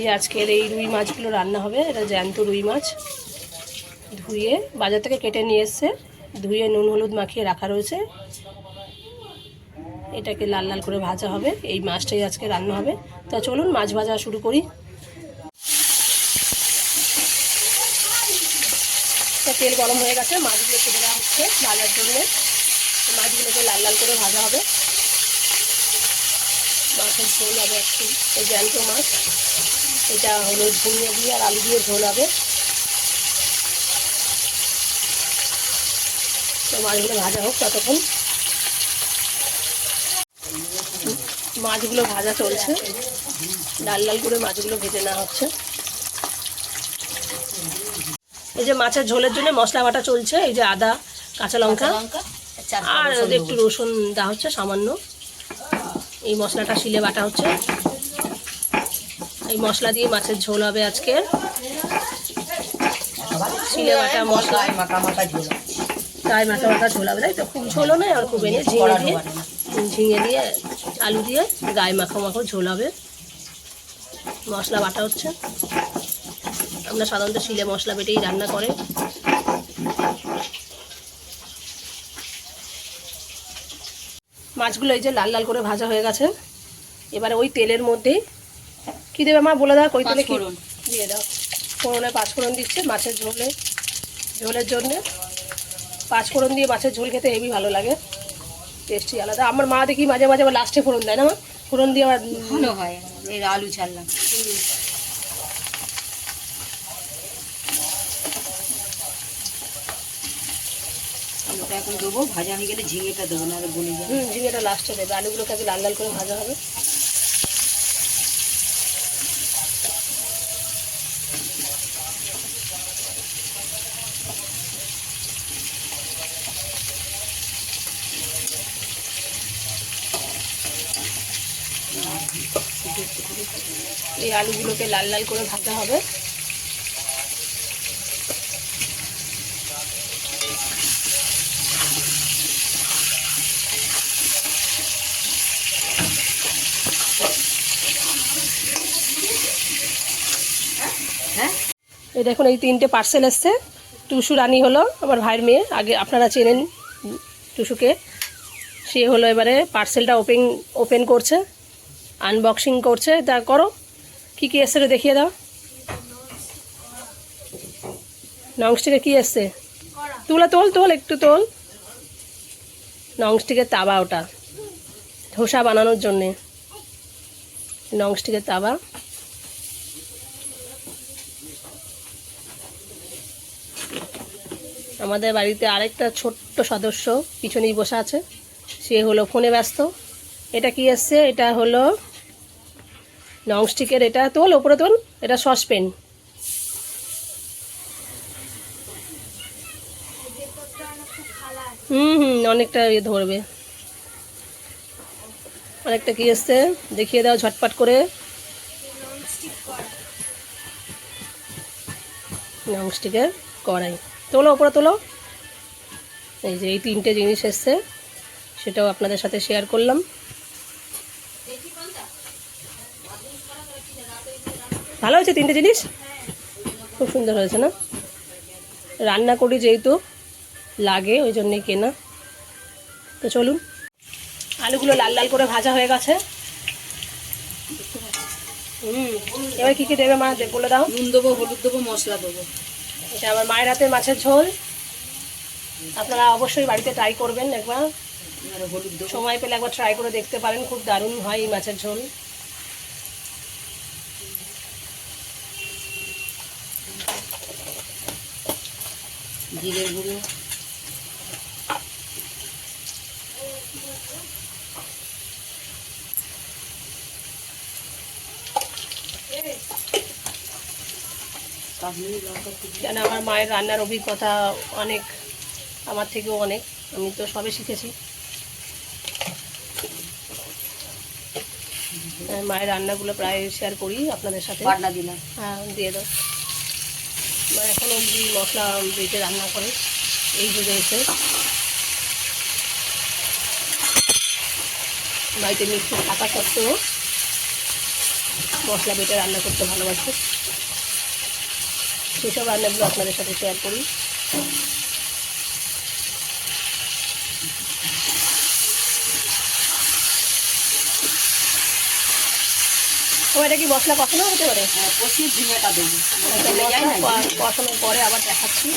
এই আজকের এই রুই মাছগুলো রান্না হবে, এটা জ্যান্ত রুই মাছ। ধুয়ে বাজার থেকে কেটে নিয়ে এসছে, ধুয়ে নুন, হলুদ মাখিয়ে রাখা রয়েছে। এটাকে লাল লাল করে ভাজা হবে, এই মাছটাই আজকে রান্না হবে। তা চলুন মাছ ভাজা শুরু করি। তেল গরম হয়ে গেছে, মাছগুলো কেটে দেওয়া হচ্ছে লালের জন্য। মাছগুলোকে লাল লাল করে ভাজা হবে। মাছের ঝোল হবে একটু। এই জ্যান্ত মাছ এটা হলো ঝুঁড়িয়ে দিয়ে আর আলু দিয়ে ঝোল হবে। তো মাছগুলো ভাজা হোক ততক্ষণ। মাছগুলো ভাজা চলছে। লাল লাল করে মাছগুলো ভেজে নেওয়া হচ্ছে। এই যে মাছের ঝোলের জন্য মশলা বাটা চলছে। এই যে আদা কাঁচা লঙ্কা। আর একটু রসুন দেওয়া হচ্ছে সামান্য। এই মশলাটা শিলে বাটা হচ্ছে। এই মশলা দিয়ে মাছের ঝোল হবে আজকে। শিলে বাটা মশলা। ঝোল মাথা মাথা ঝোল হবে, তাই তো? খুব ঝোলও নয় আর খুব এনে ঝিঙে দিয়ে। ঝিঙে দিয়ে, আলু দিয়ে গায়ে মাখো মাখো ঝোল হবে। মশলা বাটা হচ্ছে। আমরা সাধারণত শিলে মশলা বেটেই রান্না করে। মাছগুলো এই যে লাল লাল করে ভাজা হয়ে গেছে। এবারে ওই তেলের মধ্যেই কি দেবে মা? বলে দাও ওই তেলে কি? দিয়ে দাও। ফোড়নে পাঁচফোড়ন দিচ্ছে মাছের ঝোলে। ঝোলের জন্যে পাঁচফোড়ন দিয়ে মাছের ঝোল খেতে হেবি ভালো লাগে। টেস্টি আলাদা। আমার মা দেখি মাঝে মাঝে আবার লাস্টে ফোড়ন দেয় না মা? ফোড়ন দিয়ে আবার ভালো হয় এই আলু ছাড়লাম। এখন দেবো। ভাজা হয়ে গেলে ঝিঙেটা দেবো না আর গলে যাবে। হুম, ঝিঙেটা লাস্টে দেবে। আলুগুলোকে আগে লাল লাল করে ভাজা হবে। এই আলুগুলোকে লাল লাল করে ভাজা হবে। এই দেখুন, এই তিনটে পার্সেল এসছে। টুসু রানী হলো আমার ভাইয়ের মেয়ে। আগে আপনারা চেনেন টুসুকে। সে হলো এবারে পার্সেলটা ওপেন ওপেন করছে আনবক্সিং করছে। তা করো, কী কী এসছে দেখিয়ে দাও। নংস্টিকে কী এসছে? তুলা তোল তোল, একটু তোল। নংস্টিকের তাবা ওটা। ধোসা বানানোর জন্যে। নংস্টিকের তাবা। আমাদের বাড়িতে আরেকটা ছোট্ট সদস্য পিছনেই বসে আছে। সে হলো ফোনে ব্যস্ত। এটা কি এসছে? এটা হলো নংস্টিকের এটা তোল, ওপরে তোল, এটা সসপেন হুম হুম, অনেকটা ইয়ে ধরবে। অনেকটা কি এসছে? দেখিয়ে দাও ঝটপট করে। নংস্টিকের কড়াই। তোলো, ওপরে তোলো। এই যে এই তিনটে জিনিস এসছে, সেটাও আপনাদের সাথে শেয়ার করলাম। ভালো হয়েছে তিনটে জিনিস? খুব সুন্দর হয়েছে, না? রান্না করি যেহেতু, লাগে, ওই জন্যই কেনা। তো চলুন, আলুগুলো লাল লাল করে ভাজা হয়ে গেছে। হুম, এবার কী কী দেবে মা? বলে দাও। নুন দেবো, হলুদ দেবো, মশলা দেবো। এটা আমার মায়ের হাতের মাছের ঝোল। আপনারা অবশ্যই বাড়িতে ট্রাই করবেন একবার। সময় পেলে একবার ট্রাই করে দেখতে পারেন, খুব দারুণ হয় এই মাছের ঝোল। জিরের গুঁড়ো। কেন আমার মায়ের রান্নার অভিজ্ঞতা অনেক আমার থেকেও অনেক আমি তো সবে শিখেছি। মায়ের রান্নাগুলো প্রায় শেয়ার করি আপনাদের সাথে। বাটনা দিলাম হ্যাঁ দিয়ে দাও। মা এখন অবধি মশলা বেটে রান্না করে এই যুগে এসে বাড়িতে মিক্সি থাকা সত্ত্বেও মশলা বেটে রান্না করতে ভালোবাসে। সেসব রান্নাগুলো আপনাদের সাথে শেয়ার করি। এটা কি মশলা কষানো হতে পারে? হ্যাঁ কষিয়ে ঝিঙেটা দেবো। ক- কষানোর পরে আবার দেখাচ্ছি।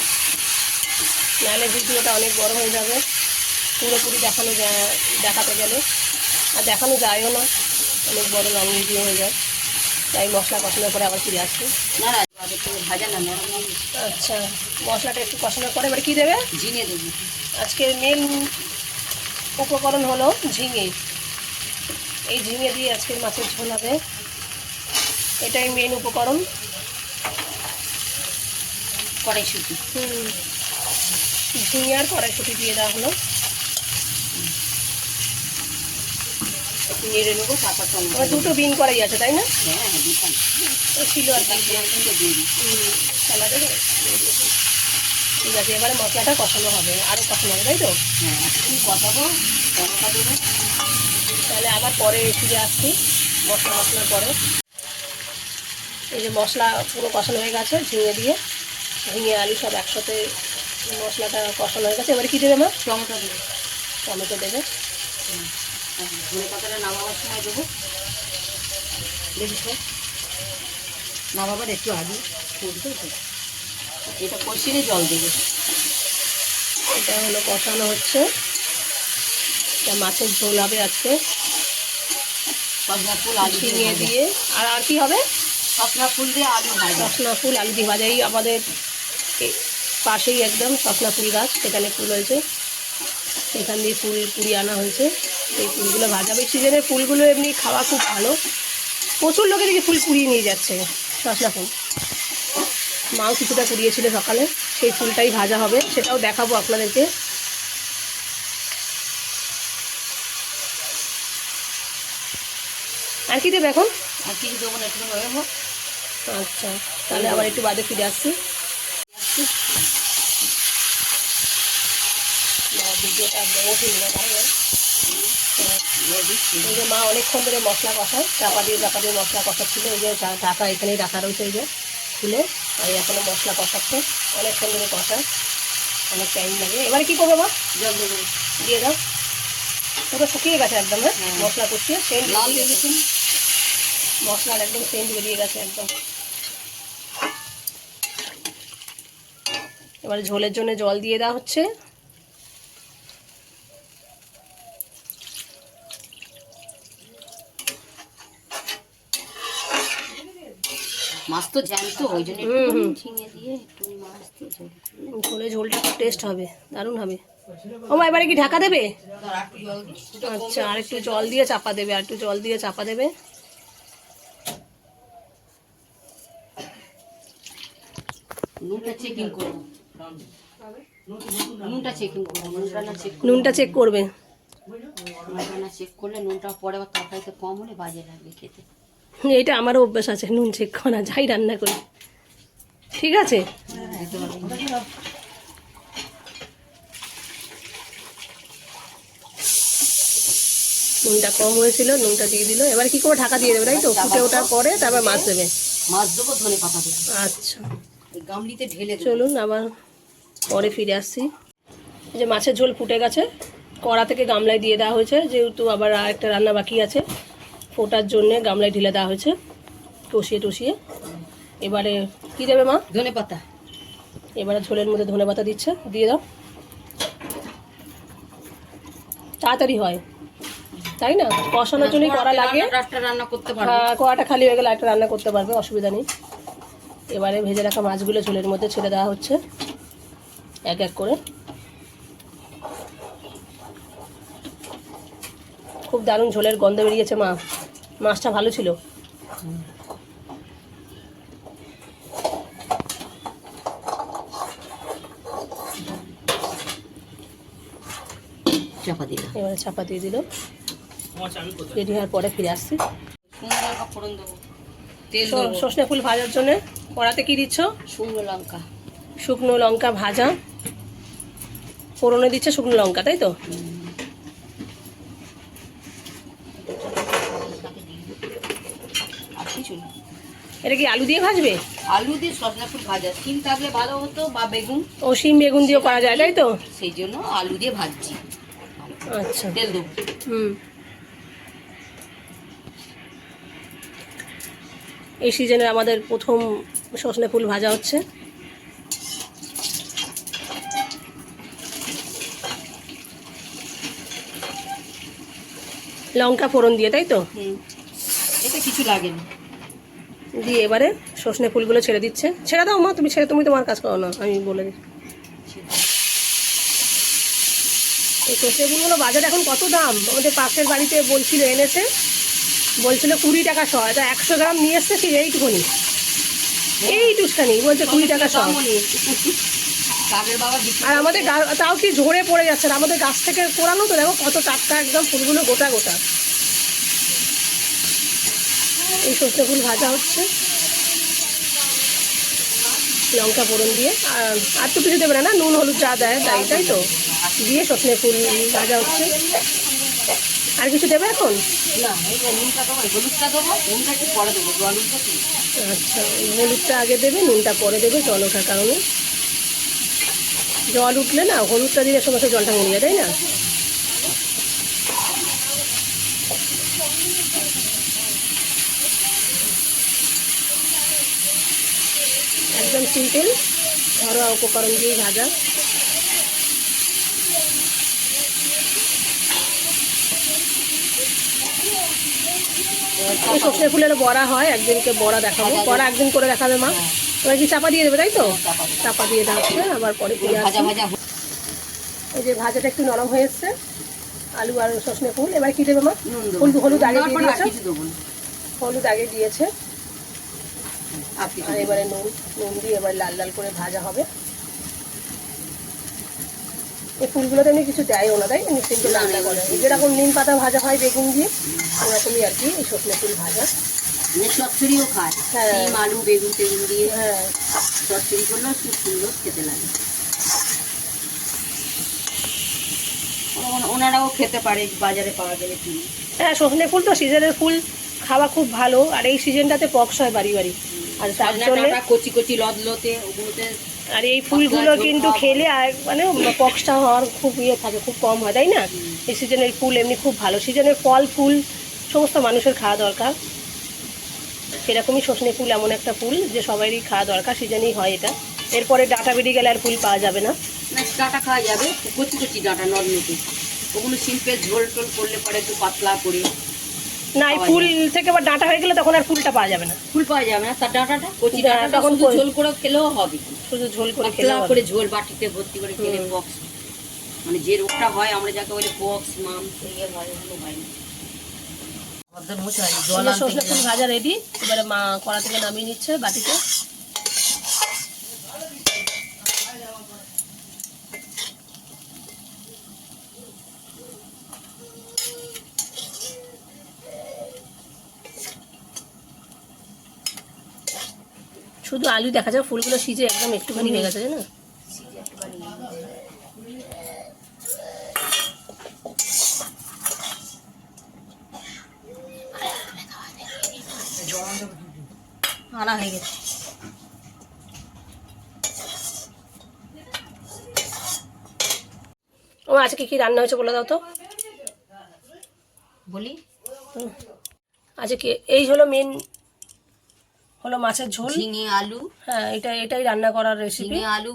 নাহলে ভিডিওটা অনেক বড় হয়ে যাবে। পুরোপুরি দেখানো যায় দেখাতে গেলে। আর দেখানো যায়ও না। অনেক বড় লং ভিডিও হয়ে যায়। তাই মশলা কষানোর পরে আবার ফিরে আসছি। ভাজা না নরম আচ্ছা মশলাটা একটু কষানোর পরে এবার কী দেবে? ঝিঙে দেবো। আজকের মেন উপকরণ হলো ঝিঙে। এই ঝিঙে দিয়ে আজকের মাছের ঝোল হবে। এটাই মেন উপকরণ। কড়াইশুটি। হুম। ঝিঙে আর কড়াইশুটি দিয়ে দেওয়া হলো। একটু নেড়ে নেব টমেটো আমার দুটো বিন করাই আছে তাই না? হ্যাঁ হ্যাঁ ছিল আর কি। ঠিক আছে এবারে মশলাটা কষানো হবে আরও কষানো হবে তাই তো? হ্যাঁ কষাবো টমেটো দেবো। তাহলে আবার পরে ফিরে আসছি মশলা কষানোর পরে। এই যে মশলা পুরো কষানো হয়ে গেছে ঝিঙে দিয়ে। ঝিঙে আলু সব একসাথে মশলাটা কষানো হয়ে গেছে। এবারে কী দেবে মা? টমেটো দেবো। টমেটো দেবে। ধনে পাতাটা নামাবার সময় দেবো। দেখিস নামাবার একটু আগে তো। এটা কষিয়ে জল দেবে। এটা হলো কষানো হচ্ছে। এটা মাছের ঝোল হবে আজকে। সজনা ফুল আলু ঝিঙে দিয়ে আর আর কি হবে? সজনা ফুল দিয়ে আলু ভাজা। সসনা ফুল আলু দিয়ে ভাজা এই আমাদের পাশেই একদম সসনা ফুল গাছ সেখানে ফুল হয়েছে। সেখান দিয়ে ফুল কুড়িয়ে আনা হয়েছে। এই ফুলগুলো ভাজা। সিজনের ফুলগুলো এমনি খাওয়া খুব ভালো। প্রচুর লোকে দেখি ফুল কুড়িয়ে নিয়ে যাচ্ছে। সসনা ফুল মাও কিছুটা কুড়িয়েছিল সকালে। সেই ফুলটাই ভাজা হবে। সেটাও দেখাবো আপনাদেরকে। আর কি দেবে এখন? আর কিছু দেবো না একটু আচ্ছা তাহলে আবার একটু বাদে ফিরে আসছি। ভিডিওটা বড় হয়ে এই যে মা অনেকক্ষণ ধরে মশলা কষায় চাপা দিয়ে চাপা দিয়ে মশলা কষাচ্ছিল এই যে ঢাকা এখানেই রাখা রয়েছে এই যে খুলে। আর এই এখনও মশলা কষাচ্ছে অনেকক্ষণ ধরে কষায় অনেক টাইম লাগে। এবারে কী করব মা? জল দেবো দিয়ে দাও। পুরো শুকিয়ে গেছে একদম হ্যাঁ? হ্যাঁ। মশলা কষিয়ে সেন্ট লাল দিয়ে গেছে মশলার একদম সেন্ট বেরিয়ে গেছে একদম। এবারে ঝোলের জন্য জল দিয়ে দেওয়া হচ্ছে। মাছ তো জ্যান্ত ওই জন্য একটু ঝিঙে দিয়ে একটু মাছ দিয়ে ঝোল ঝোলটা খুব টেস্ট হবে দারুণ হবে। ও মা এবারে কি ঢাকা দেবে? আচ্ছা আর একটু জল দিয়ে চাপা দেবে আর একটু জল দিয়ে চাপা দেবে। নুনটা চেকিং করব। নুনটা চেকিং করব নুনটা না চেক নুনটা চেক করবে। নুনটা চেক করলে নুনটা পরে আবার তরকারিতে কম হলে বাজে লাগবে খেতে। এইটা আমারও অভ্যাস আছে নুন চেক করা যাই রান্না করি। ঠিক আছে? নুনটা কম হয়েছিল নুনটা দিয়ে দিল। এবার কি করে ঢাকা দিয়ে দেবে তাই তো? ফুটে ওঠার পরে তারপর মাছ দেবে। মাছ দেবো ধনে পাতা দেবো। আচ্ছা। গামলিতে ঢেলে চলুন আবার পরে ফিরে আসছি। যে মাছের ঝোল ফুটে গেছে কড়া থেকে গামলায় দিয়ে দেওয়া হয়েছে যেহেতু আবার একটা রান্না বাকি আছে। ফোটার জন্যে গামলায় ঢেলে দেওয়া হয়েছে। টসিয়ে টসিয়ে। এবারে কি দেবে মা? ধনে পাতা। এবারে ঝোলের মধ্যে ধনে পাতা দিচ্ছে দিয়ে দাও। তাড়াতাড়ি হয়। তাই না? কষানোর জন্যই করা লাগে। রান্না করতে পারব। হ্যাঁ, কড়াটা খালি হয়ে গেলে একটা রান্না করতে পারবে অসুবিধা নেই। এবারে ভেজে রাখা মাছগুলো ঝোলের মধ্যে ছেড়ে দেওয়া হচ্ছে। এক এক করে। খুব দারুণ ঝোলের গন্ধ বেরিয়েছে মা। মাছটা ভালো ছিল। চাপা এবারে চাপা দিয়ে দিল। রেডি হওয়ার পরে ফিরে আসছি। সর্ষে ফুল ভাজার জন্য। কড়াতে কি দিচ্ছ? শুকনো লঙ্কা। শুকনো লঙ্কা ভাজা। ফোড়নে দিচ্ছে শুকনো লঙ্কা তাই তো আর কিছু না এটা কি আলু দিয়ে ভাজবে? আলু দিয়ে সজনা ফুল ভাজা সিম থাকলে ভালো হতো বা বেগুন। ও শিম বেগুন দিয়েও করা যায় তাই তো? সেই জন্য আলু দিয়ে ভাজছি। আচ্ছা। তেল দেবো। হুম। এই সিজনে আমাদের প্রথম সজনে ফুল ভাজা হচ্ছে। লঙ্কা ফোড়ন দিয়ে তাই তো? হুম। এটা কিছু লাগে না। দিয়ে এবারে সজনে ফুলগুলো ছেড়ে দিচ্ছে। ছেড়ে দাও মা তুমি ছেড়ে তুমি তোমার কাজ করো না আমি বলে দিই এই সজনে ফুলগুলো বাজারে এখন কত দাম? আমাদের পাশের বাড়িতে বলছিল এনেছে। বলছিল কুড়ি টাকা শ এটা একশো গ্রাম নিয়ে এসছে ঠিক এইটুকুনি। এইটুখানি বলছে কুড়ি টাকা শ। আর আমাদের তাও কি ঝরে পড়ে যাচ্ছে আমাদের গাছ থেকে কোরানো তো দেখো কত টাটকা একদম ফুলগুলো গোটা গোটা। এই সর্ষে ফুল ভাজা হচ্ছে। লঙ্কা ফোড়ন দিয়ে। আর আর তো কিছু দেবে না না নুন হলুদ যা দেয় তাই তাই তো? দিয়ে সজনে ফুল ভাজা হচ্ছে। আর কিছু দেবে এখন? আচ্ছা হলুদটা আগে দেবে নুনটা পরে দেবে জল ওঠার কারণে। জল উঠলে না হলুদটা দিলে সমস্ত জলটা মরে যায় তাই না একদম সিম্পল ঘরোয়া উপকরণ দিয়ে ভাজা। সর্ষে ফুলের বড়া হয় একদিনকে বড়া দেখাবো। বড়া একদিন করে দেখাবে মা। এবার কি চাপা দিয়ে দেবে তাই তো? চাপা দিয়ে দেওয়া হচ্ছে আবার পরে ফিরে হয়ে- এই যে ভাজাটা একটু নরম হয়ে এসছে আলু আর সজনে ফুল। এবার কি দেবে মা? হলুদ হলুদ আগে দিয়ে দিয়েছ। হলুদ আগে দিয়েছে। আর আর এবারে নুন নুন দিয়ে এবার লাল লাল করে ভাজা হবে। এই ফুলগুলোতে এমনি কিছু দেয়ও না তাই এমনি সিম্পল রান্না করে। যেরকম নিম পাতা ভাজা হয় বেগুন দিয়ে ওরকমই আর কি এই সজনে ফুল ভাজা। মানে চচ্চড়িও খায়। হ্যাঁ। ডিম আলু বেগুন টেগুন দিয়ে হ্যাঁ। চচ্চড়ি করলেও খুব সুন্দর খেতে লাগে। ওনারাও খেতে পারে বাজারে পাওয়া গেলে হ্যাঁ সজনে ফুল তো সিজনের ফুল। খাওয়া খুব ভালো আর এই সিজনটাতে পক্স হয় বাড়ি বাড়ি। আর তার জন্য কচি কচি লদলতে ওগুলোতে আর এই ফুলগুলো কিন্তু খেলে আর মানে পক্সটা হওয়ার খুব ইয়ে থাকে খুব কম হয় তাই না? এই সিজনের ফুল এমনি খুব ভালো। সিজনের ফল ফুল সমস্ত মানুষের খাওয়া দরকার। সেরকমই সজনে ফুল এমন একটা ফুল যে সবারই খাওয়া দরকার সিজনেই হয় এটা। এরপরে ডাটা বেরিয়ে গেলে আর ফুল পাওয়া যাবে না। ডাঁটা খাওয়া যাবে কচি কচি ডাঁটা নদলতে ওগুলো শিল্পের ঝোল টোল করলে পরে একটু পাতলা করে না এই ফুল থেকে আবার ডাঁটা হয়ে গেলে তখন আর ফুলটা পাওয়া যাবে না। ফুল পাওয়া যাবে না তার ডাঁটাটা কচি ডাঁটাটা তখন ঝোল করে খেলেও হবে। শুধু ঝোল করে খেলে করে ঝোল বাটিতে ভর্তি করে খেলে বক্স মানে যে রোগটা হয় আমরা যাকে বলি বক্স মাম ইয়ে হয় ওগুলো হয় না। ফুল ভাজা রেডি এবারে মা কড়া থেকে নামিয়ে নিচ্ছে বাটিতে। শুধু আলু দেখা যায় ফুলগুলো সিজে একদম একটুখানি হয়ে গেছে না আনা হয়ে গেছে। ও আজকে কি রান্না হয়েছে বলে দাও তো। বলি? আজকে এই হলো মেন হলো মাছের ঝোল। ঝিঙে আলু। হ্যাঁ এটা এটাই রান্না করার রেসিপি ঝিঙে আলু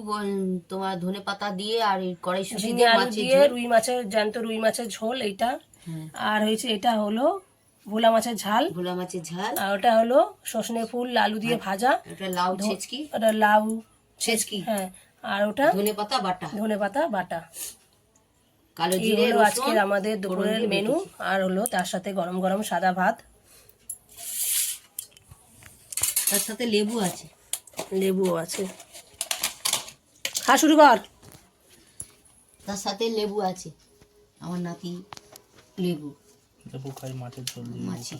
তোমার ধনে পাতা দিয়ে আর কড়াইশুঁটি দিয়ে আলু দিয়ে রুই মাছের জ্যান্ত রুই মাছের ঝোল এইটা। হ্যাঁ। আর হয়েছে এটা হলো ভোলা মাছের ঝাল। ভোলা মাছের ঝাল। আর ওটা হলো সজনে ফুল আলু দিয়ে ভাজা। এটা লাউ ছেচকি। ওটা লাউ ছেচকি। হ্যাঁ আর ওটা ধনে পাতা বাটা। ধনে পাতা বাটা। কালো জিরে আজকের আমাদের দুপুরের মেনু আর হলো তার সাথে গরম গরম সাদা ভাত। তার সাথে লেবু আছে। লেবুও আছে। খা শুরু কর। তার সাথে লেবু আছে। আমার নাতি লেবু। লেবু খাই মাছের ঝোল মাছি।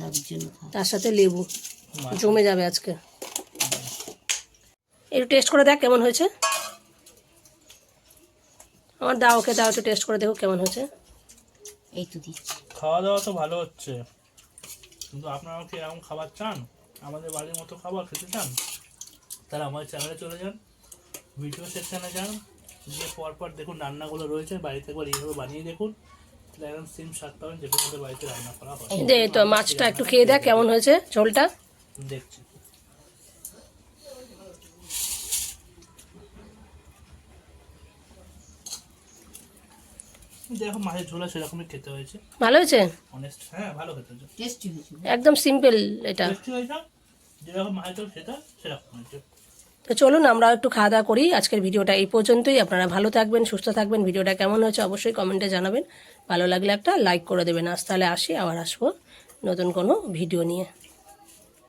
দাদির জন্য তার সাথে লেবু। জমে যাবে আজকে। একটু টেস্ট করে দেখ কেমন হয়েছে। আমার দাও ওকে দাও একটু টেস্ট করে দেখো কেমন হয়েছে। এই তো দিচ্ছি। খাওয়া দাওয়া তো ভালো হচ্ছে। কিন্তু আপনারা কি এরকম খাবার চান? আমাদের বাড়ির মতো খাবার খেতে চান তাহলে আমার চ্যানেলে চলে যান ভিডিও সেকশানে যান গিয়ে পরপর দেখুন রান্নাগুলো রয়েছে বাড়িতে একবার এইভাবে বানিয়ে দেখুন তাহলে একদম সেম স্বাদ পাবেন যেটা আমাদের বাড়িতে রান্না করা হয়। তো মাছটা একটু খেয়ে দেখ কেমন হয়েছে ঝোলটা। দেখছি। মাছের ঝোলা সেরকমই খেতে হয়েছে। ভালো হয়েছে? অনেস্ট হ্যাঁ ভালো খেতে হয়েছে। টেস্টি হয়েছে। একদম সিম্পল এটা। টেস্টি হয়েছে যেরকম মাছের ঝোল খেতে হয় সেরকম হয়েছে। তো চলুন আমরা একটু খাওয়া দাওয়া করি। আজকের ভিডিওটা এই পর্যন্তই। আপনারা ভালো থাকবেন সুস্থ থাকবেন। ভিডিওটা কেমন হয়েছে অবশ্যই কমেন্টে জানাবেন। ভালো লাগলে একটা লাইক করে দেবেন। আজ তাহলে আসি আবার আসব নতুন কোনো ভিডিও নিয়ে।